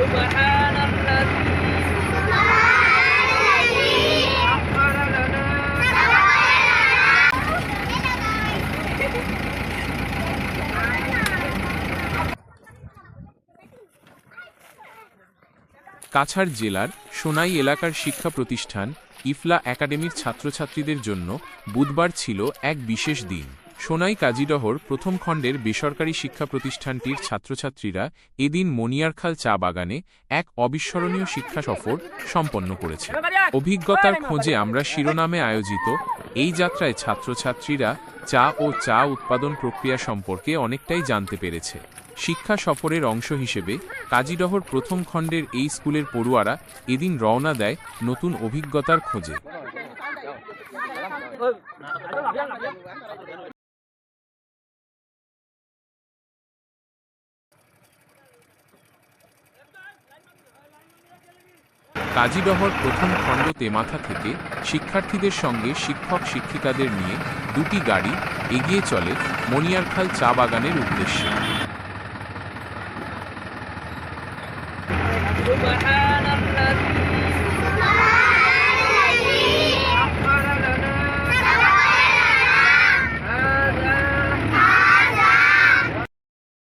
سبحان الذي سخر لنا কাছাড় জেলার সোনাই এলাকার শিক্ষা প্রতিষ্ঠান ইফলা একাডেমির ছাত্রছাত্রীদের জন্য বুধবার ছিল এক বিশেষ দিন সোনাই কাজীডহর প্রথম খণ্ডের বেসরকারি শিক্ষা প্রতিষ্ঠানটির ছাত্রছাত্রীরা এদিন মনিয়ারখাল চা বাগানে এক অবিস্মরণীয় শিক্ষা সফর সম্পন্ন করেছে। অভিজ্ঞতার খোঁজে আমরা শিরোনামে আয়োজিত এই যাত্রায় ছাত্রছাত্রীরা চা ও চা উৎপাদন প্রক্রিয়া সম্পর্কে অনেকটাই জানতে পেরেছে। শিক্ষা সফরের অংশ হিসেবে কাজীডহর প্রথম খণ্ডের এই স্কুলের পড়ুয়ারা এদিন রওনা দেয় নতুন অভিজ্ঞতার খোঁজে। কাজীডহর প্রথম খণ্ডতে মাথা থেকে শিক্ষার্থীদের সঙ্গে শিক্ষক শিক্ষিকাদের নিয়ে দুটি গাড়ি এগিয়ে চলে মনিয়ারখাল চা বাগানের উদ্দেশ্যে।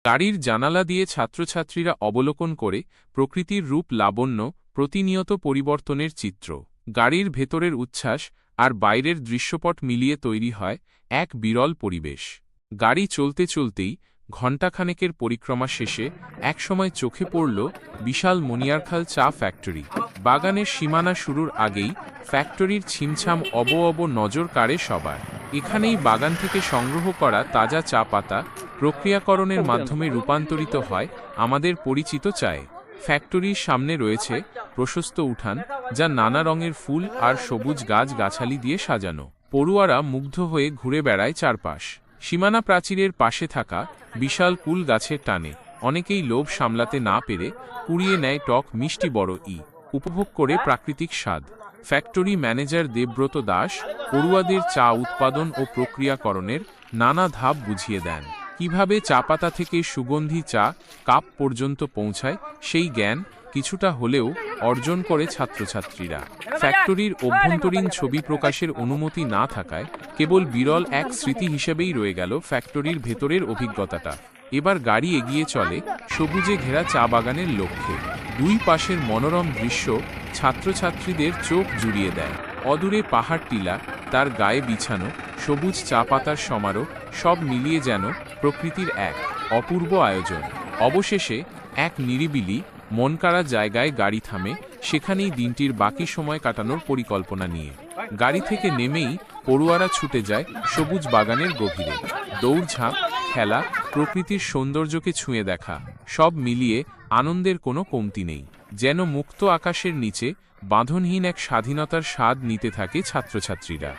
গাড়ির জানালা দিয়ে ছাত্রছাত্রীরা অবলোকন করে প্রকৃতির রূপ লাবণ্য প্রতিনিয়ত পরিবর্তনের চিত্র। গাড়ির ভেতরের উচ্ছ্বাস আর বাইরের দৃশ্যপট মিলিয়ে তৈরি হয় এক বিরল পরিবেশ। গাড়ি চলতে চলতেই ঘণ্টাখানেকের পরিক্রমা শেষে একসময় চোখে পড়ল বিশাল মনিয়ারখাল চা ফ্যাক্টরি। বাগানের সীমানা শুরুর আগেই ফ্যাক্টরির ছিমছাম অব অব নজর কাড়ে সবার। এখানেই বাগান থেকে সংগ্রহ করা তাজা চা পাতা প্রক্রিয়াকরণের মাধ্যমে রূপান্তরিত হয় আমাদের পরিচিত চায়ে। ফ্যাক্টরির সামনে রয়েছে প্রশস্ত উঠান, যা নানা রঙের ফুল আর সবুজ গাছ গাছালি দিয়ে সাজানো। পড়ুয়ারা মুগ্ধ হয়ে ঘুরে বেড়ায় চারপাশ। সীমানা প্রাচীরের পাশে থাকা বিশাল কুল গাছের টানে অনেকেই লোভ সামলাতে না পেরে কুড়িয়ে নেয় টক মিষ্টি বড় ই, উপভোগ করে প্রাকৃতিক স্বাদ। ফ্যাক্টরি ম্যানেজার দেবব্রত দাস পড়ুয়াদের চা উৎপাদন ও প্রক্রিয়াকরণের নানা ধাপ বুঝিয়ে দেন। কীভাবে চা পাতা থেকে সুগন্ধি চা কাপ পর্যন্ত পৌঁছায়, সেই জ্ঞান কিছুটা হলেও অর্জন করে ছাত্রছাত্রীরা। ফ্যাক্টরির অভ্যন্তরীণ ছবি প্রকাশের অনুমতি না থাকায় কেবল বিরল এক স্মৃতি হিসেবেই রয়ে গেল ফ্যাক্টরির ভেতরের অভিজ্ঞতাটা। এবার গাড়ি এগিয়ে চলে সবুজে ঘেরা চা বাগানের লক্ষ্যে। দুই পাশের মনোরম দৃশ্য ছাত্রছাত্রীদের চোখ জুড়িয়ে দেয়। অদূরে পাহাড় টিলা, তার গায়ে বিছানো সবুজ চা পাতার সমারোহ, সব মিলিয়ে যেন প্রকৃতির এক অপূর্ব আয়োজন। অবশেষে এক নিরিবিলি, মনকাড়া জায়গায় গাড়ি থামে, সেখানেই দিনটির বাকি সময় কাটানোর পরিকল্পনা নিয়ে। গাড়ি থেকে নেমেই পড়ুয়ারা ছুটে যায় সবুজ বাগানের গভীরে। দৌড়ঝাঁপ খেলা, প্রকৃতির সৌন্দর্যকে ছুঁয়ে দেখা, সব মিলিয়ে আনন্দের কোনো কমতি নেই। যেন মুক্ত আকাশের নিচে বাঁধনহীন এক স্বাধীনতার স্বাদ নিতে থাকে ছাত্রছাত্রীরা।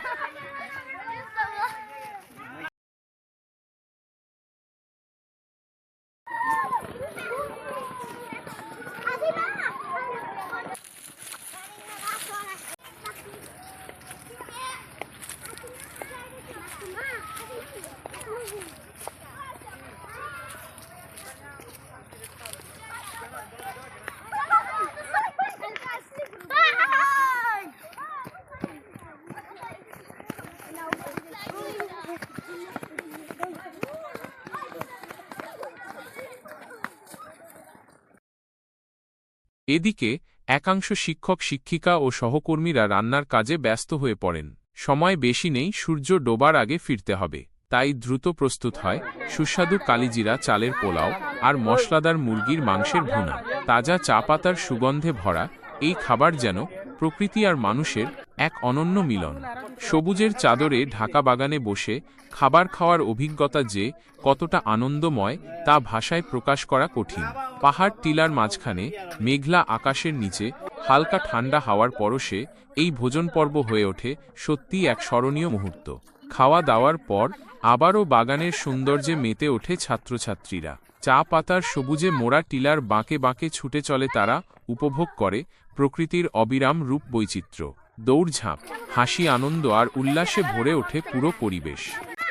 এদিকে, একাংশ শিক্ষক শিক্ষিকা ও সহকর্মীরা রান্নার কাজে ব্যস্ত হয়ে পড়েন। সময় বেশি নেই, সূর্য ডোবার আগে ফিরতে হবে। তাই দ্রুত প্রস্তুত হয়, সুস্বাদু কালিজিরা, চালের পোলাও আর মশলাদার মুরগির মাংসের ভুনা। তাজা চা পাতার সুগন্ধে ভরা, এই খাবার যেন প্রকৃতি আর মানুষের এক অনন্য মিলন। সবুজের চাদরে ঢাকা বাগানে বসে খাবার খাওয়ার অভিজ্ঞতা যে কতটা আনন্দময় তা ভাষায় প্রকাশ করা কঠিন। পাহাড় টিলার মাঝখানে, মেঘলা আকাশের নিচে, হালকা ঠান্ডা হাওয়ার পরশে এই ভোজন পর্ব হয়ে ওঠে সত্যি এক স্মরণীয় মুহূর্ত। খাওয়া দাওয়ার পর আবারও বাগানের সৌন্দর্যে মেতে ওঠে ছাত্রছাত্রীরা। চা পাতার সবুজে মোড়া টিলার বাঁকে বাঁকে ছুটে চলে তারা, উপভোগ করে প্রকৃতির অবিরাম রূপ বৈচিত্র্য। দৌড়ঝাঁপ, হাসি, আনন্দ আর উল্লাসে ভরে ওঠে পুরো পরিবেশ।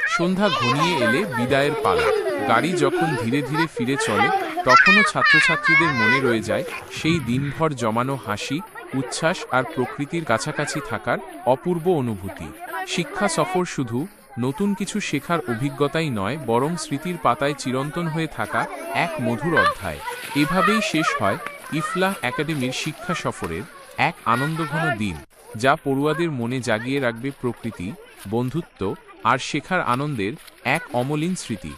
সন্ধ্যা ঘনিয়ে এলে বিদায়ের পালা। গাড়ি যখন ধীরে ধীরে ফিরে চলে তখনও ছাত্রছাত্রীদের মনে রয়ে যায়, সেই দিনভর জমানো হাসি, উচ্ছ্বাস আর প্রকৃতির কাছাকাছি থাকার অপূর্ব অনুভূতি। শিক্ষা সফর শুধু নতুন কিছু শেখার অভিজ্ঞতাই নয়, বরং স্মৃতির পাতায় চিরন্তন হয়ে থাকা এক মধুর অধ্যায়। এভাবেই শেষ হয় ইফলাহ একাডেমির শিক্ষা সফরের এক আনন্দঘন দিন, যা পড়ুয়াদের মনে জাগিয়ে রাখবে প্রকৃতি, বন্ধুত্ব আর শেখার আনন্দের এক অমলিন স্মৃতি।